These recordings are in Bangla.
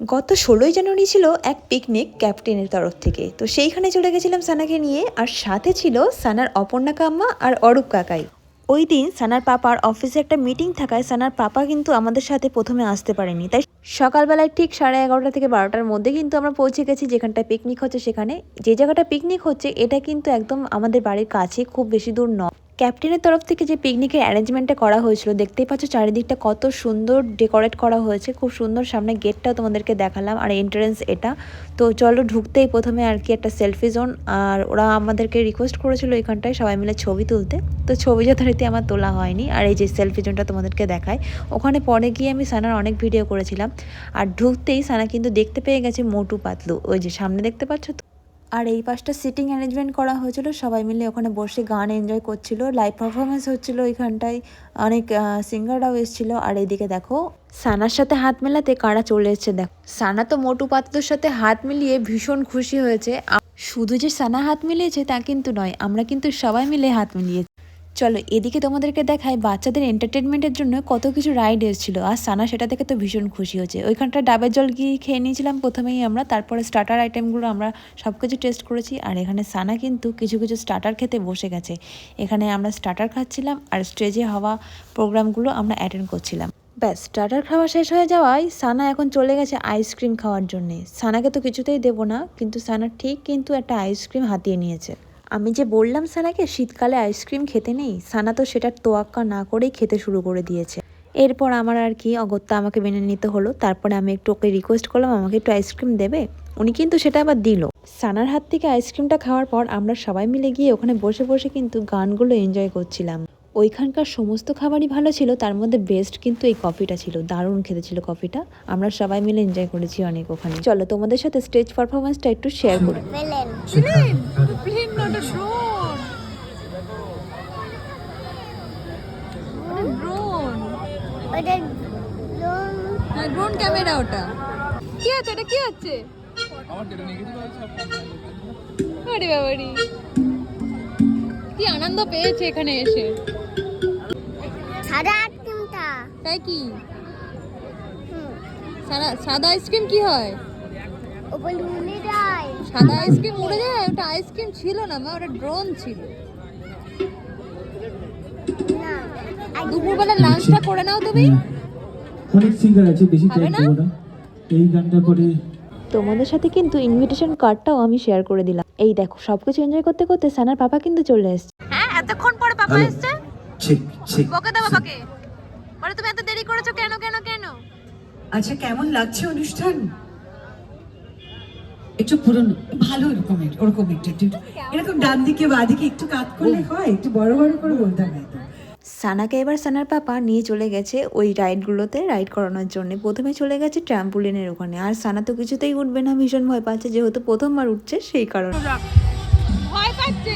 গত ষোলোই জানুয়ারি ছিল এক পিকনিক ক্যাপ্টেনের তরফ থেকে। তো সেইখানে চলে গেছিলাম সানাকে নিয়ে, আর সাথে ছিল সানার অপর্ণা কাম্মা আর অরূপ কাকাই। ওই দিন সানার পাপার অফিসে একটা মিটিং থাকায় সানার পাপা কিন্তু আমাদের সাথে প্রথমে আসতে পারেনি। তাই সকালবেলায় ঠিক সাড়ে এগারোটা থেকে বারোটার মধ্যে কিন্তু আমরা পৌঁছে গেছি যেখানটায় পিকনিক হচ্ছে সেখানে। যে জায়গাটা পিকনিক হচ্ছে, এটা কিন্তু একদম আমাদের বাড়ির কাছে খুব বেশি দূর নয়। ক্যাপ্টেনের তরফ থেকে যে পিকনিকের অ্যারেঞ্জমেন্টটা করা হয়েছিল, দেখতেই পাচ্ছ চারিদিকটা কত সুন্দর ডেকোরেট করা হয়েছে, খুব সুন্দর সামনে গেটটাও তোমাদেরকে দেখালাম আর এন্ট্রেন্স এটা। তো চলো ঢুকতেই প্রথমে আর কি একটা সেলফি জোন আর ওরা আমাদেরকে রিকোয়েস্ট করেছিল এখানটায় সবাই মিলে ছবি তুলতে। তো ছবি যথারীতি আমার তোলা হয়নি, আর এই যে সেলফি জোনটা তোমাদেরকে দেখায়। ওখানে পরে গিয়ে আমি সানার অনেক ভিডিও করেছিলাম, আর ঢুকতেই সানা কিন্তু দেখতে পেয়ে গেছে মোটু পাতলু, ওই যে সামনে দেখতে পাচ্ছ তো? আর এই পাশটা সিটিং অ্যারেঞ্জমেন্ট করা হয়েছিল, সবাই মিলে ওখানে বসে গান এনজয় করছিল লাইভ পারফরমেন্স হচ্ছিল ওইখানটায়, অনেক সিঙ্গাররাও এসেছিল। আর এইদিকে দেখো, সানার সাথে হাত মেলাতে কারা চলে এসছে, দেখো। সানা তো মোটু পাত্রদের সাথে হাত মিলিয়ে ভীষণ খুশি হয়েছে। শুধু যে সানা হাত মিলিয়েছে তা কিন্তু নয়, আমরা কিন্তু সবাই মিলে হাত মিলিয়েছি। চলো, এদিকে তোমাদেরকে দেখায় বাচ্চাদের এন্টারটেনমেন্টের জন্য কত কিছু রাইড এসেছিল। আর সানা সেটা দেখে তো ভীষণ খুশি হয়েছে। ওইখানটা ডাবের জল গিয়ে খেয়ে নিয়েছিলাম প্রথমেই আমরা, তারপরে স্টার্টার আইটেমগুলো আমরা সব কিছু টেস্ট করেছি। আর এখানে সানা কিন্তু কিছু কিছু স্টার্টার খেতে বসে গেছে। এখানে আমরা স্টার্টার খাচ্ছিলাম আর স্টেজে হওয়া প্রোগ্রামগুলো আমরা অ্যাটেন্ড করছিলাম। ব্যাস স্টার্টার খাওয়া শেষ হয়ে যাওয়ায় সানা এখন চলে গেছে আইসক্রিম খাওয়ার জন্যে। সানাকে তো কিছুতেই দেবো না, কিন্তু সানা ঠিক কিন্তু একটা আইসক্রিম হাতিয়ে নিয়েছে। আমি যে বললাম সানাকে শীতকালে আইসক্রিম খেতে নেই। সানা তো সেটার তোয়াক্কা না করেই খেতে শুরু করে দিয়েছে। এরপর আমার আর কি, অগত্যা আমাকে মেনে নিতে হলো। তারপরে আমি একটু ওকে রিকোয়েস্ট করলাম, আমাকে একটু আইসক্রিম দেবে। উনি কিন্তু সেটা আবার দিল। সানার হাত থেকে আইসক্রিমটা খাওয়ার পর আমরা সবাই মিলে গিয়ে ওখানে বসে বসে কিন্তু গানগুলো এনজয় করছিলাম। ওইখানকার সমস্ত খাবারই ভালো ছিল, তার মধ্যে বেস্ট কিন্তু এই কফিটা ছিল। দারুণ খেতে ছিল কফিটা আমরা সবাই মিলে এনজয় করেছি অনেক ওখানে। চলো তোমাদের সাথে স্টেজ পারফরমেন্সটা একটু শেয়ার করি। Drone? ওটা ড্রোন ক্যামেরা ওটা। কি আছে এটা কি হচ্ছে আরে বাবারি। কি আনন্দ পেয়েছে এখানে এসে। সাদা আইসক্রিমটা তাই কি? সাদা সাদা আইসক্রিম কি হয়? সাদা আইসক্রিম উড়ে যায় ওটা আইসক্রিম ছিল না মা ওটা ড্রোন ছিল। দুপুরবেলা লাঞ্চটা করে নাও তুমি। অনেক সিঙ্গার আছে বেশি টাইম? দেবো না? এই গানটা করে তোমাদের সাথে কিন্তু ইনভিটেশন কার্ডটাও আমি শেয়ার করে দিলাম। এই দেখো সবকিছু এনজয় করতে করতে সানার পাপা কিন্তু চলে এসছে। হ্যাঁ এতক্ষণ পরে পাপা. এসছে? ঠিক ঠিক বকে দাও বাবাকে। বলে তুমি এত দেরি করেছ কেন কেন কেন? আচ্ছা কেমন লাগছে অনুষ্ঠান? একটু পুরনো ভালো এরকমের ওরকম একটু একটু এরকম ডান দিকে বা দিকে একটু কাত করলে হয় একটু বড় বড় করে বলতে হয় সানাকে এবার সানার পাপা নিয়ে চলে গেছে ওই রাইডগুলোতে রাইড করানোর জন্য। প্রথমে চলে গেছে ট্র্যাম্পুলিনের ওখানে। আর সানা তো কিছুতেই উঠবে না ভীষণ ভয় পাচ্ছে যেহেতু প্রথমবার উঠছে সেই কারণে। ভয় পাচ্ছে?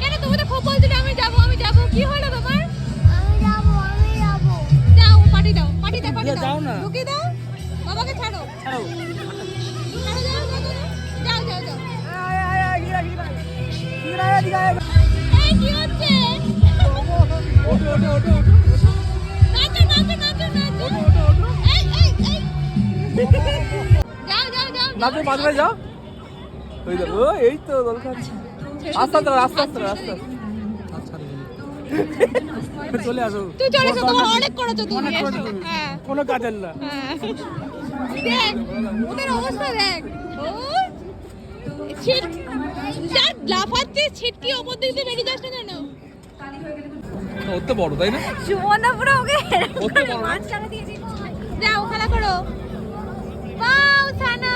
কেন তুমি তো খুব বলছিলে আমি যাব আমি যাব। কি হলো তোমার? আমি যাব আমি যাব। যাও পাটি দাও পাটি দাও। পাটি দাও ঢুকি দাও। বাবাকে ছাড়ো, যাও, যাও, যাও, ওই ও, এই তো দরকার। আস্তে আস্তে আস্তে আস্তে আস্তে আস্তে। চলে আসো। তুই চলে এসো, তোমার অনেক করেছ তুমি এসো। হ্যাঁ। কোনো কাজের না। দেখ ওদের অবস্থা দেখ। ও ছিট যা লাফাচ্ছে ছিটকি ওপর দিক দিয়ে বেরিয়ে যাস না কেন? ওর তো বড় তাই না? সুমনা পুরো ওকে ওর তো বড়। না? যাও খেলা করো। পাও সানা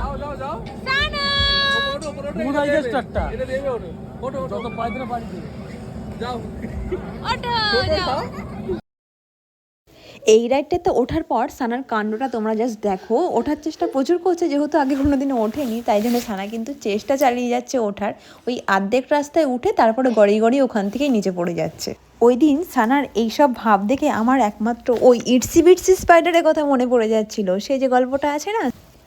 যাও যাও যাও সানা ওটো ওটো ওটো পুরো আগে স্টার্টটা। এটা দেবে ওটো। ওটো ওটো। যত পাই দিলে পারি যাও। ওঠো যাও। এই রাইডটাতে ওঠার পর সানার কাণ্ডটা তোমরা জাস্ট দেখো। ওঠার চেষ্টা প্রচুর করছে যেহেতু আগে কোনোদিনও ওঠেনি তাই জন্য সানা কিন্তু চেষ্টা চালিয়ে যাচ্ছে ওঠার। ওই আর্ধেক রাস্তায় উঠে তারপরে গড়িয়ে গড়িয়ে ওখান থেকেই নিচে পড়ে যাচ্ছে। ওই দিন সানার এইসব ভাব দেখে আমার একমাত্র ওই ইটসি বিটসি স্পাইডারের কথা মনে পড়ে যাচ্ছিল। সেই যে গল্পটা আছে না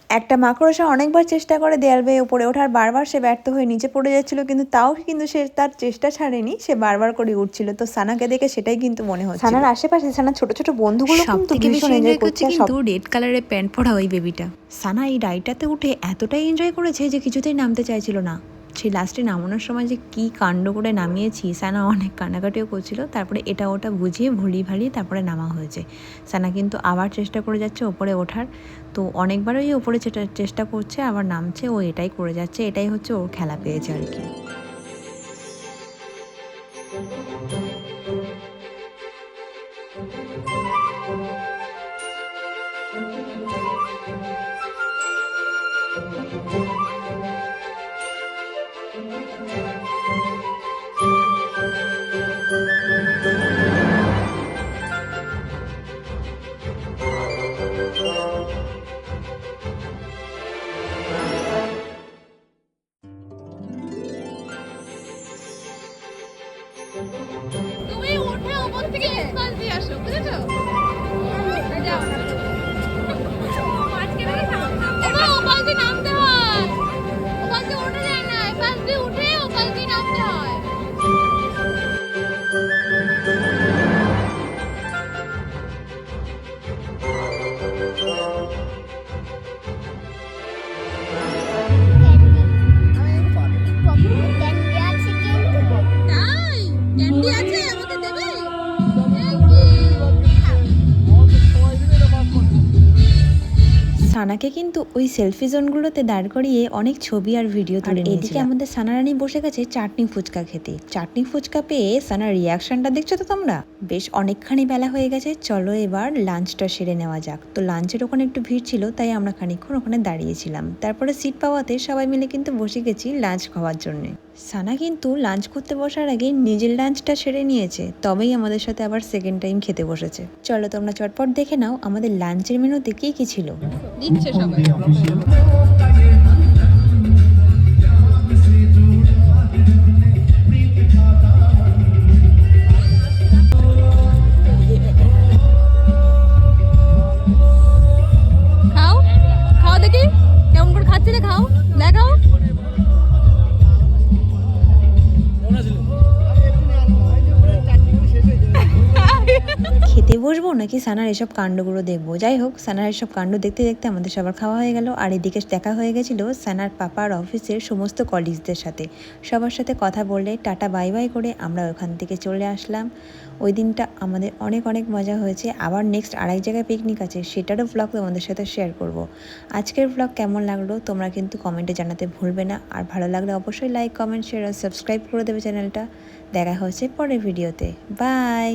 একটা মাকড়সা অনেকবার চেষ্টা করে দেয়াল বেয়ে উপরে ওঠার বারবার সে ব্যর্থ হয়ে নিচে পড়ে যাচ্ছিল কিন্তু তাও কিন্তু সে তার চেষ্টা ছাড়েনি সে বারবার করে উঠছিল। তো সানাকে দেখে সেটাই কিন্তু মনে হচ্ছে সানার আশেপাশে সানার ছোট ছোট বন্ধুগুলো কিন্তু ভীষণ এনজয় করছে কিন্তু রেড কালারের প্যান্ট পরা ওই বেবিটা সানা এই রাইডটাতে উঠে এতটাই এনজয় করেছে যে কিছুতেই নামতে চাইছিল না। সেই লাস্টে নামানোর সময় যে কি কাণ্ড করে নামিয়েছি, সানা অনেক কান্নাকাটিও করছিল। তারপরে এটা ওটা বুঝিয়ে ভুলিয়ে ভালিয়ে তারপরে নামা হয়েছে। সানা কিন্তু আবার চেষ্টা করে যাচ্ছে ওপরে ওঠার। তো অনেকবারই ওপরে চেষ্টা করছে, আবার নামছে, ও এটাই করে যাচ্ছে, এটাই হচ্ছে ওর খেলা পেয়েছে আর কি। তুমি ওপাশ নামতে সানাকে কিন্তু ওই সেলফি জোনগুলোতে দাঁড় করিয়ে অনেক ছবি আর ভিডিও তুলে এদিকে আমাদের সানারানি বসে গেছে চাটনি ফুচকা খেতে। চাটনি ফুচকা পেয়ে সানার রিয়াকশনটা দেখছ তো তোমরা? বেশ অনেকখানি বেলা হয়ে গেছে চলো এবার লাঞ্চটা সেরে নেওয়া যাক। তো লাঞ্চের ওখানে একটু ভিড় ছিল তাই আমরা খানিকক্ষণ ওখানে দাঁড়িয়েছিলাম। তারপরে সিট পাওয়াতে সবাই মিলে কিন্তু বসে গেছি লাঞ্চ খাওয়ার জন্য। সানা কিন্তু লাঞ্চ করতে বসার আগে নিজের লাঞ্চটা সেরে নিয়েছে তবেই আমাদের সাথে আবার সেকেন্ড টাইম খেতে বসেছে। চলো তোমরা চটপট দেখে নাও আমাদের লাঞ্চের মেনুতে কি কি ছিল। দিচ্ছে সবাই। বসবো নাকি সানার এসব কাণ্ডগুলো দেখব? যাই হোক, সানার এসব কাণ্ড দেখতে দেখতে আমাদের সবার খাওয়া হয়ে গেল। আর এদিকে দেখা হয়ে গেছিল সানার পাপার অফিসের সমস্ত কলিগসদের সাথে। সবার সাথে কথা বলে টাটা, বাই বাই করে আমরা ওখান থেকে চলে আসলাম। ওই দিনটা আমাদের অনেক অনেক মজা হয়েছে। আবার নেক্সট আরেক জায়গায় পিকনিক আছে, সেটারও ব্লগ তোমাদের সাথে শেয়ার করব। আজকের ব্লগ কেমন লাগল তোমরা কিন্তু কমেন্টে জানাতে ভুলবে না। আর ভালো লাগলে অবশ্যই লাইক কমেন্ট শেয়ার আর সাবস্ক্রাইব করে দেবে চ্যানেলটা দেখা হচ্ছে পরের ভিডিওতে বাই